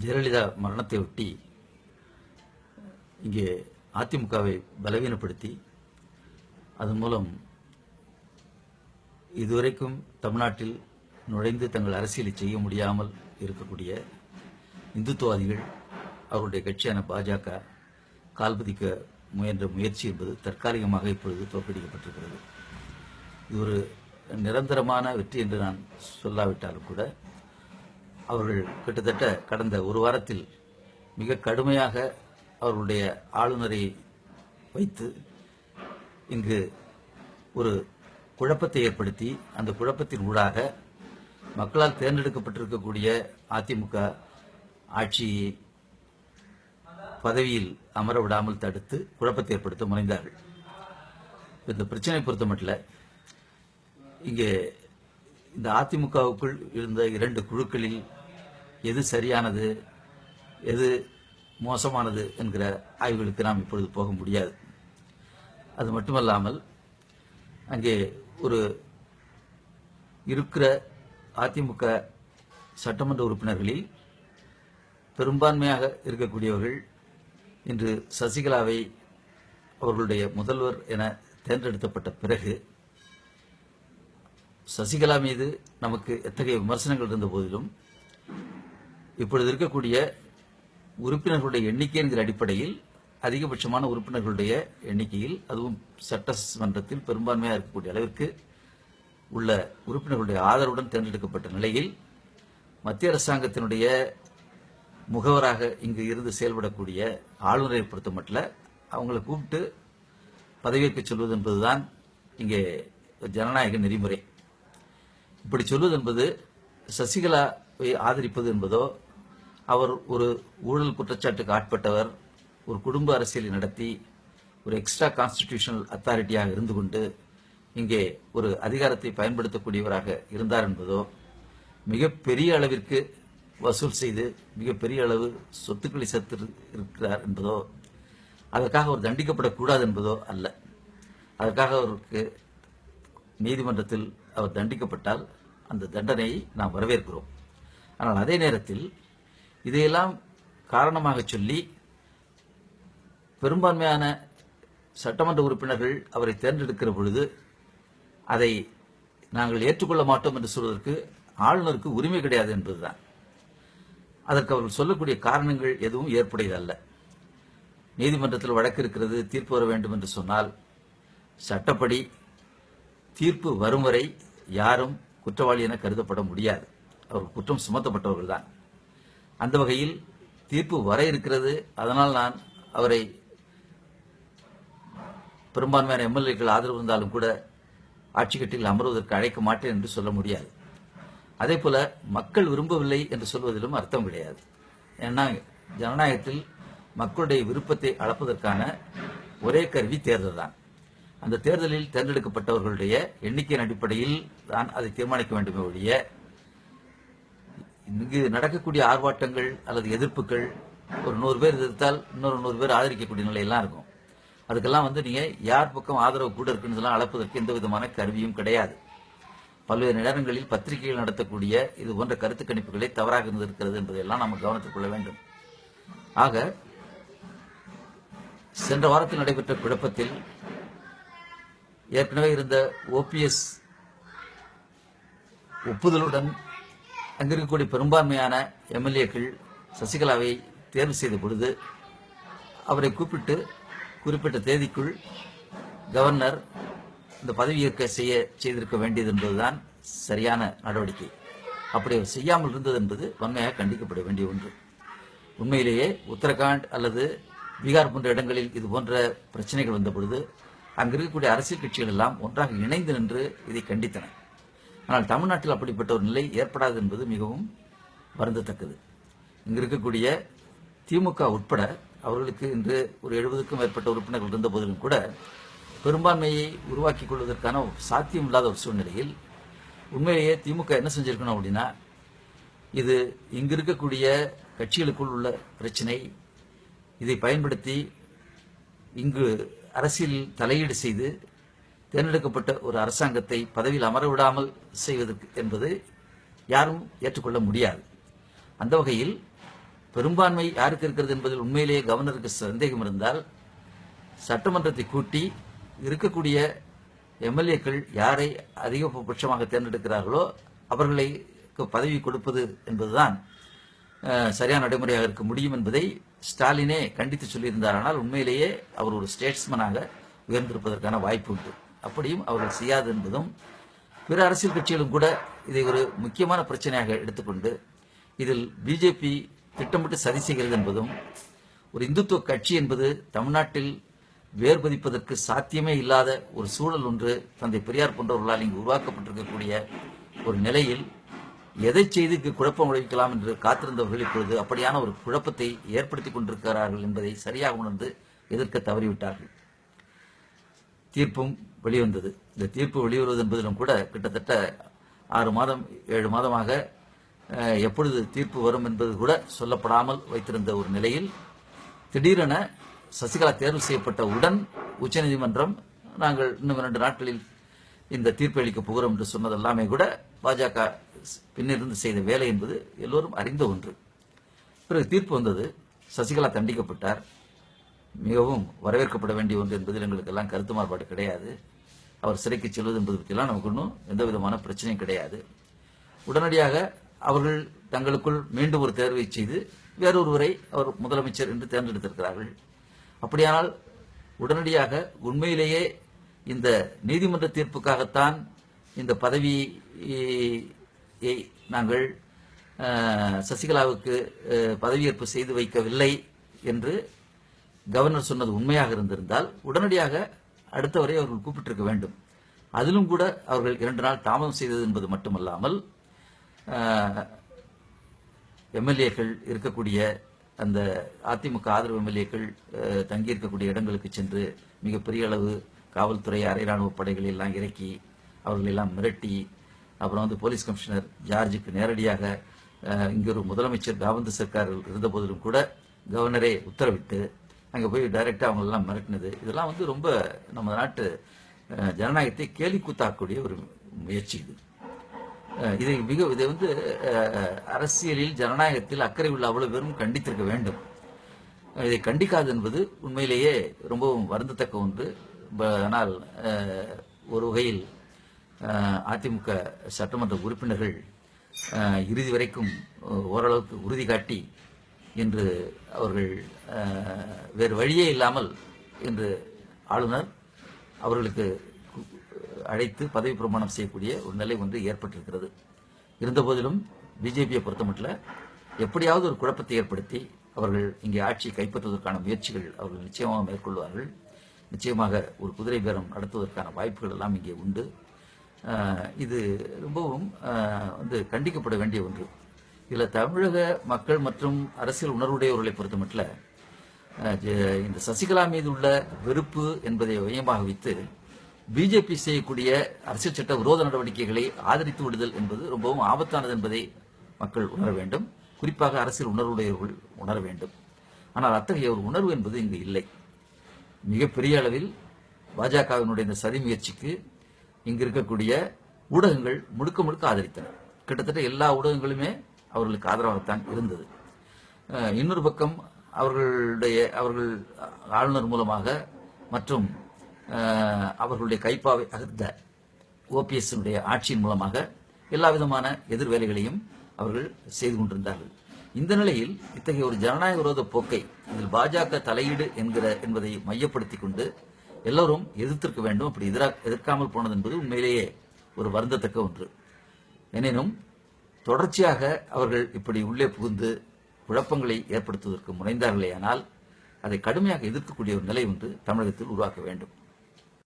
ஜெயலலிதா மரணத்தை ஒட்டி இங்கே அதிமுகவை பலவீனப்படுத்தி அதன் மூலம் இதுவரைக்கும் தமிழ்நாட்டில் நுழைந்து தங்கள் அரசியலை செய்ய முடியாமல் இருக்கக்கூடிய இந்துத்துவாதிகள் அவருடைய கட்சியான பாஜக கால்பதிக்க முயன்ற முயற்சி என்பது தற்காலிகமாக இப்பொழுது தோற்கடிக்கப்பட்டிருக்கிறது. இது ஒரு நிரந்தரமான வெற்றி என்று நான் சொல்லாவிட்டாலும் கூட அவர்கள் கிட்டத்தட்ட கடந்த ஒரு வாரத்தில் மிக கடுமையாக அவர்களுடைய ஆளுநரை வைத்து இங்கு ஒரு குழப்பத்தை ஏற்படுத்தி அந்த குழப்பத்தின் ஊடாக மக்களால் தேர்ந்தெடுக்கப்பட்டிருக்கக்கூடிய அதிமுக ஆட்சியை பதவியில் அமர விடாமல் தடுத்து குழப்பத்தை ஏற்படுத்த முனைந்தார்கள். இந்த பிரச்சனை பொறுத்த மட்டும் இங்கே இந்த அதிமுகவுக்குள் இருந்த இரண்டு குழுக்களில் எது சரியானது எது மோசமானது என்கிற ஆய்வுகளுக்கு நாம் இப்பொழுது போக முடியாது. அது மட்டுமல்லாமல் அங்கே ஒரு இருக்கிற அதிமுக சட்டமன்ற உறுப்பினர்களில் பெரும்பான்மையாக இருக்கக்கூடியவர்கள் இன்று சசிகலாவை அவர்களுடைய முதல்வர் என தேர்ந்தெடுக்கப்பட்ட பிறகு சசிகலா மீது நமக்கு எத்தகைய விமர்சனங்கள் இருந்த போதிலும் இப்பொழுது இருக்கக்கூடிய உறுப்பினர்களுடைய எண்ணிக்கை என்கிற அடிப்படையில் அதிகபட்சமான உறுப்பினர்களுடைய எண்ணிக்கையில் அதுவும் சட்டமன்றத்தில் பெரும்பான்மையாக இருக்கக்கூடிய அளவிற்கு உள்ள உறுப்பினர்களுடைய ஆதரவுடன் தேர்ந்தெடுக்கப்பட்ட நிலையில் மத்திய அரசாங்கத்தினுடைய முகவராக இங்கு இருந்து செயல்படக்கூடிய ஆளுநரை பொறுத்த மட்டும் அவங்களை கூப்பிட்டு பதவியேற்க சொல்வது என்பதுதான் இங்கே ஜனநாயக நெறிமுறை. இப்படி சொல்வது என்பது சசிகலாவை ஆதரிப்பது என்பதோ அவர் ஒரு ஊழல் குற்றச்சாட்டுக்கு ஆட்பட்டவர் ஒரு குடும்ப அரசியலை நடத்தி ஒரு எக்ஸ்ட்ரா கான்ஸ்டிடியூஷனல் அத்தாரிட்டியாக இருந்து கொண்டு இங்கே ஒரு அதிகாரத்தை பயன்படுத்தக்கூடியவராக இருந்தார் என்பதோ மிகப்பெரிய அளவிற்கு வசூல் செய்து மிகப்பெரிய அளவு சொத்துக்களை சத்து இருக்கிறார் என்பதோ அதற்காக அவர் தண்டிக்கப்படக்கூடாது என்பதோ அல்ல. அதற்காக அவருக்கு நீதிமன்றத்தில் அவர் தண்டிக்கப்பட்டால் அந்த தண்டனையை நாம் வரவேற்கிறோம். ஆனால் அதே நேரத்தில் இதையெல்லாம் காரணமாக சொல்லி பெரும்பான்மையான சட்டமன்ற உறுப்பினர்கள் அவரை தேர்ந்தெடுக்கிற பொழுது அதை நாங்கள் ஏற்றுக்கொள்ள மாட்டோம் என்று சொல்வதற்கு ஆளுநருக்கு உரிமை கிடையாது என்பதுதான். அதற்கு அவர்கள் சொல்லக்கூடிய காரணங்கள் எதுவும் ஏற்புடையதல்ல. நீதிமன்றத்தில் வழக்கு இருக்கிறது தீர்ப்பு வர வேண்டும் என்று சொன்னால் சட்டப்படி தீர்ப்பு வரும் வரை யாரும் குற்றவாளி என கருதப்பட முடியாது. அவர் குற்றம் சுமத்தப்பட்டவர்கள் தான் அந்த வகையில் தீர்ப்பு வர இருக்கிறது. அதனால் நான் அவரை பெரும்பான்மையான எம்எல்ஏக்கள் ஆதரவு இருந்தாலும் கூட ஆட்சிக்கட்டில் அமர்வதற்கு அழைக்க மாட்டேன் என்று சொல்ல முடியாது. அதே போல மக்கள் விரும்பவில்லை என்று சொல்வதிலும் அர்த்தம் கிடையாது. ஏன்னா ஜனநாயகத்தில் மக்களுடைய விருப்பத்தை அளப்பதற்கான ஒரே கருவி தேர்தல் தான். அந்த தேர்தலில் தேர்ந்தெடுக்கப்பட்டவர்களுடைய எண்ணிக்கையின் அடிப்படையில் தான் அதை தீர்மானிக்க வேண்டுமே ஒழிய இங்கு நடக்கக்கூடிய ஆர்ப்பாட்டங்கள் அல்லது எதிர்ப்புகள் ஒரு நூறு பேர் எதிர்த்தால் இன்னொரு நூறு பேர் ஆதரிக்கக்கூடிய நிலையெல்லாம் இருக்கும். அதுக்கெல்லாம் வந்து நீங்க யார் பக்கம் ஆதரவு கூட இருக்குன்னு அளப்பதற்கு எந்த விதமான கருவியும் கிடையாது. பல்வேறு நேரங்களில் பத்திரிகைகள் நடத்தக்கூடிய இது போன்ற கருத்து கணிப்புகளை தவறாக இருந்திருக்கிறது என்பதையெல்லாம் நாம் கவனத்தில் கொள்ள வேண்டும். ஆக சென்ற வாரத்தில் நடைபெற்ற குழப்பத்தில் ஏற்கனவே இருந்த ஓபிஎஸ் ஒப்புதலுடன் அங்கிருக்கக்கூடிய பெரும்பான்மையான எம்எல்ஏக்கள் சசிகலாவை தேர்வு செய்த பொழுது அவரை கூப்பிட்டு குறிப்பிட்ட தேதிக்குள் கவர்னர் இந்த பதவியேற்க செய்ய செய்திருக்க வேண்டியது என்பதுதான் சரியான நடவடிக்கை. அப்படி அவர் செய்யாமல் இருந்தது என்பது வன்மையாக கண்டிக்கப்பட வேண்டிய ஒன்று. உண்மையிலேயே உத்தரகாண்ட் அல்லது பீகார் போன்ற இடங்களில் இது போன்ற பிரச்சனைகள் வந்த பொழுது அங்கிருக்கக்கூடிய அரசியல் கட்சிகள் எல்லாம் ஒன்றாக இணைந்து நின்று இதை கண்டித்தன. ஆனால் தமிழ்நாட்டில் அப்படிப்பட்ட ஒரு நிலை ஏற்படாது என்பது மிகவும் வருந்தத்தக்கது. இங்கு இருக்கக்கூடிய திமுக உட்பட அவர்களுக்கு இன்று ஒரு எழுபதுக்கும் மேற்பட்ட உறுப்பினர்கள் இருந்த போதிலும் கூட பெரும்பான்மையை உருவாக்கிக் கொள்வதற்கான சாத்தியம் இல்லாத ஒரு சூழ்நிலையில் உண்மையிலேயே திமுக என்ன செஞ்சிருக்கணும் அப்படின்னா இது இங்கு இருக்கக்கூடிய கட்சிகளுக்குள் உள்ள பிரச்சனை இதை பயன்படுத்தி இங்கு அரசியல் தலையீடு செய்து தேர்ந்தெடுக்கப்பட்ட ஒரு அரசாங்கத்தை பதவியில் அமர விடாமல் செய்வதற்கு என்பது யாரும் ஏற்றுக்கொள்ள முடியாது. அந்த வகையில் பெரும்பான்மை யாருக்கு இருக்கிறது என்பதில் உண்மையிலேயே கவர்னருக்கு சந்தேகம் இருந்தால் சட்டமன்றத்தை கூட்டி இருக்கக்கூடிய எம்எல்ஏக்கள் யாரை அதிகபட்சமாக தேர்ந்தெடுக்கிறார்களோ அவர்களை பதவி கொடுப்பது என்பதுதான் சரியான நடைமுறையாக இருக்க முடியும் என்பதை ஸ்டாலினே கண்டித்து சொல்லியிருந்தார். ஆனால் உண்மையிலேயே அவர் ஒரு ஸ்டேட்ஸ்மனாக உயர்ந்திருப்பதற்கான வாய்ப்பு உண்டு. அப்படியும் அவர்கள் செய்யாது என்பதும் பிற அரசியல் கட்சிகளும் கூட இதை ஒரு முக்கியமான பிரச்சனையாக எடுத்துக்கொண்டு இதில் பிஜேபி திட்டமிட்டு சதி செய்கிறது என்பதும் ஒரு இந்துத்துவ கட்சி என்பது தமிழ்நாட்டில் வேர் பதிப்பதற்கு சாத்தியமே இல்லாத ஒரு சூழல் ஒன்று தந்தை பெரியார் போன்றவர்களால் இங்கு உருவாக்கப்பட்டிருக்கக்கூடிய ஒரு நிலையில் எதை செய்து இங்கு குழப்பம் விளைவிக்கலாம் என்று காத்திருந்தவர்கள் இப்பொழுது அப்படியான ஒரு குழப்பத்தை ஏற்படுத்திக் கொண்டிருக்கிறார்கள் என்பதை சரியாக உணர்ந்து எதிர்க்க தவறிவிட்டார்கள். தீர்ப்பும் வெளிவந்தது. இந்த தீர்ப்பு வெளிவருவது என்பதிலும் கூட கிட்டத்தட்ட ஆறு மாதம் ஏழு மாதமாக எப்பொழுது தீர்ப்பு வரும் என்பது கூட சொல்லப்படாமல் வைத்திருந்த ஒரு நிலையில் திடீரென சசிகலா தேர்வு செய்யப்பட்ட உடன் உச்சநீதிமன்றம் நாங்கள் இன்னும் இரண்டு நாட்களில் இந்த தீர்ப்பு அளிக்கப் போகிறோம் என்று சொன்னது எல்லாமே கூட பாஜக பின்னிருந்து செய்த வேலை என்பது எல்லோரும் அறிந்த ஒன்று. பிறகு தீர்ப்பு வந்தது. சசிகலா தண்டிக்கப்பட்டார். மிகவும் வரவேற்கப்பட வேண்டிய ஒன்று என்பதில் எங்களுக்கு எல்லாம் கருத்து மாறுபாடு கிடையாது. அவர் சிறைக்கு செல்வது என்பது பற்றிலாம் நமக்கு இன்னும் எந்த விதமான பிரச்சனையும் கிடையாது. உடனடியாக அவர்கள் தங்களுக்குள் மீண்டும் ஒரு தேர்வை செய்து வேறொருவரை அவர் முதலமைச்சர் என்று தேர்ந்தெடுத்திருக்கிறார்கள். அப்படியானால் உடனடியாக உண்மையிலேயே இந்த நீதிமன்ற தீர்ப்புக்காகத்தான் இந்த பதவியை நாங்கள் சசிகலாவுக்கு பதவியேற்பு செய்து வைக்கவில்லை என்று கவர்னர் சொன்னது உண்மையாக இருந்திருந்தால் உடனடியாக அடுத்தவரை அவர்கள் கூப்பிட்டிருக்க வேண்டும். அதிலும் கூட அவர்கள் இரண்டு நாள் தாமதம் செய்தது என்பது மட்டுமல்லாமல் எம்எல்ஏக்கள் இருக்கக்கூடிய அந்த அதிமுக ஆதரவு எம்எல்ஏக்கள் தங்கியிருக்கக்கூடிய இடங்களுக்கு சென்று மிகப்பெரிய அளவு காவல்துறை அரை ராணுவ படைகளை எல்லாம் இறக்கி அவர்களெல்லாம் மிரட்டி அப்புறம் வந்து போலீஸ் கமிஷனர் ஜார்ஜுக்கு நேரடியாக இங்கே ஒரு முதலமைச்சர் காவந்து சர்க்கார் இருந்த போதிலும் கூட கவர்னரே உத்தரவிட்டு அங்கே போய் டைரெக்டாக அவங்களெல்லாம் மிரட்டினது. இதெல்லாம் வந்து ரொம்ப நம்ம நாட்டு ஜனநாயகத்தை கேலி கூத்தாக்கக்கூடிய ஒரு முயற்சி இது. இதை மிக இதை வந்து அரசியலில் ஜனநாயகத்தில் அக்கறை உள்ள அவ்வளவு பேரும் கண்டித்திருக்க வேண்டும். இதை கண்டிக்காது என்பது உண்மையிலேயே ரொம்பவும் வருந்தத்தக்க ஒன்று. ப- ஆனால் ஒரு வகையில் அதிமுக சட்டமன்ற உறுப்பினர்கள் இறுதி வரைக்கும் ஓரளவுக்கு உறுதி காட்டி இன்று அவர்கள் வேறு வழியே இல்லாமல் இன்று ஆளுநர் அவர்களுக்கு அழைத்து பதவி பிரமாணம் செய்யக்கூடிய ஒரு நிலை ஒன்று ஏற்பட்டிருக்கிறது. இருந்தபோதிலும் பிஜேபியை பொறுத்தமட்டில் எப்படியாவது ஒரு குழப்பத்தை ஏற்படுத்தி அவர்கள் இங்கே ஆட்சியை கைப்பற்றுவதற்கான முயற்சிகள் அவர்கள் நிச்சயமாக மேற்கொள்வார்கள். நிச்சயமாக ஒரு குதிரை பேரம் நடத்துவதற்கான வாய்ப்புகள் எல்லாம் இங்கே உண்டு. இது ரொம்பவும் வந்து கண்டிக்கப்பட வேண்டிய ஒன்று. இதில் தமிழக மக்கள் மற்றும் அரசியல் உணர்வுடையவர்களை பொறுத்த மட்டும் இந்த சசிகலா மீது உள்ள வெறுப்பு என்பதை மையமாக வைத்து பிஜேபி செய்யக்கூடிய அரசியல் சட்ட விரோத நடவடிக்கைகளை ஆதரித்து விடுதல் என்பது ரொம்பவும் ஆபத்தானது என்பதை மக்கள் உணர வேண்டும். குறிப்பாக அரசியல் உணர்வுடையவர்கள் உணர வேண்டும். ஆனால் அத்தகைய ஒரு உணர்வு என்பது இங்கு இல்லை. மிகப்பெரிய அளவில் பாஜகவினுடைய இந்த சதி முயற்சிக்கு இங்கு இருக்கக்கூடிய ஊடகங்கள் முழுக்க முழுக்க ஆதரித்தன. கிட்டத்தட்ட எல்லா ஊடகங்களுமே அவர்களுக்கு ஆதரவாகத்தான் இருந்தது. இன்னொரு பக்கம் அவர்களுடைய அவர்கள் ஆளுநர் மூலமாக மற்றும் அவர்களுடைய கைப்பாவை அகர்ந்த ஓபிஎஸ்னுடைய ஆட்சியின் மூலமாக எல்லா விதமான எதிர்வேலைகளையும் அவர்கள் செய்து கொண்டிருந்தார்கள். இந்த நிலையில் இத்தகைய ஒரு ஜனநாயக விரோத போக்கை இதில் பாஜக தலையீடு என்கிற என்பதை மையப்படுத்தி கொண்டு எல்லோரும் எதிர்த்திருக்க வேண்டும். அப்படி எதிரா எதிர்க்காமல் போனது என்பது உண்மையிலேயே ஒரு வருந்தத்தக்க ஒன்று. எனினும் தொடர்ச்சியாக அவர்கள் இப்படி உள்ளே புகுந்து குழப்பங்களை ஏற்படுத்துவதற்கு முனைந்தார்களேயானால் அதை கடுமையாக எதிர்க்கக்கூடிய ஒரு நிலை ஒன்று தமிழகத்தில் உருவாக்க வேண்டும்.